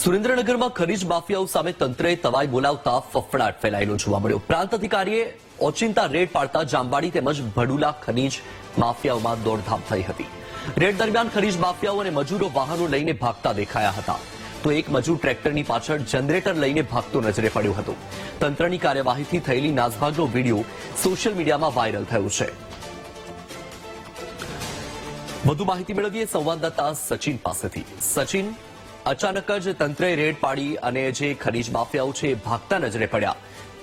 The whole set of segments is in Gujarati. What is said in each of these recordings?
સુરેન્દ્રનગરમાં ખનીજ માફિયાઓ સામે તંત્રએ તવાઈ બોલાવતા ફફડાટ ફેલાયેલો જોવા મળ્યો. પ્રાંત અધિકારીએ ઓચિંતા રેડ પાડતા જામવાડી તેમજ ભડુલા ખનીજ માફિયાઓમાં દોડધામ થઈ હતી. રેડ દરમિયાન ખનીજ માફિયાઓ અને મજૂરો વાહનો લઈને ભાગતા દેખાયા હતા. તો એક મજૂર ટ્રેક્ટરની પાછળ જનરેટર લઈને ભાગતો નજરે પડ્યો હતો. તંત્રની કાર્યવાહીથી થયેલી નાસભાગનો વીડિયો સોશિયલ મીડિયામાં વાયરલ થયો છે. વધુ માહિતી મેળવીએ સંવાદદાતા સચિન પાસેથી. સચિન અચાનક જ તંત્રએ રેડ પાડી અને જે ખનીજ માફિયાઓ છે ભાગતા નજરે પડ્યા.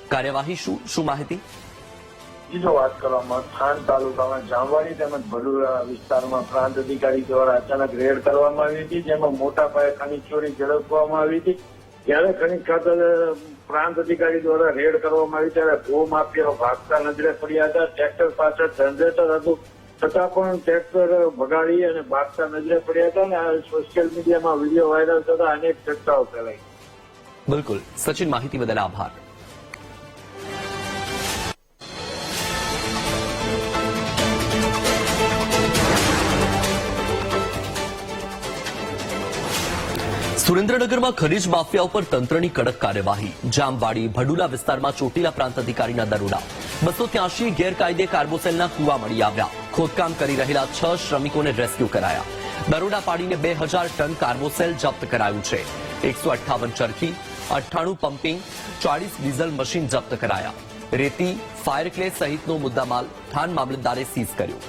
કાર્યવાહી શું શું માહિતી? બીજો વાત કરવામાં થાન તાલુકામાં જામવાડી તેમજ ભડુરા વિસ્તારમાં પ્રાંત અધિકારી દ્વારા અચાનક રેડ કરવામાં આવી હતી, જેમાં મોટા પાયે ખનીજ ચોરી ઝડપવામાં આવી હતી. ત્યારે ખનીજ ખાતે પ્રાંત અધિકારી દ્વારા રેડ કરવામાં આવી, ત્યારે ભૂ માફિયાઓ ભાગતા નજરે પડ્યા હતા. ટ્રેક્ટર પાછળ જનરેટર હતું. છતાં પણ ટ્રેક્ટર ભગાડી અને ભાગતા નજરે પડ્યા હતા ને સોશિયલ મીડિયામાં વીડિયો વાયરલ થતા અનેક ચર્ચાઓ ફેલાઈ. બિલકુલ. સચિન, માહિતી બદલ આભાર. સુરેન્દ્રનગરમાં ખનીજ માફિયા ઉપર તંત્રની કડક કાર્યવાહી. જામવાડી, ભડુલા વિસ્તારમાં ચોટીલા પ્રાંત અધિકારીના દરોડા. બસો ત્યાસી ગેરકાયદે કાર્બોસેલના કુવા મળી આવ્યા. ખોદકામ કરી રહેલા છ શ્રમિકોને રેસ્ક્યુ કરાયા. દરોડા પાડીને બે હજાર ટન કાર્બોસેલ જપ્ત કરાયું છે. એકસો અઠ્ઠાવન ચરખી, અઠ્ઠાણું પમ્પિંગ ચાળીસ ડીઝલ મશીન જપ્ત કરાયા. રેતી, ફાયર ક્લે સહિતનો મુદ્દામાલ થાન મામલતદારે સીઝ કર્યો.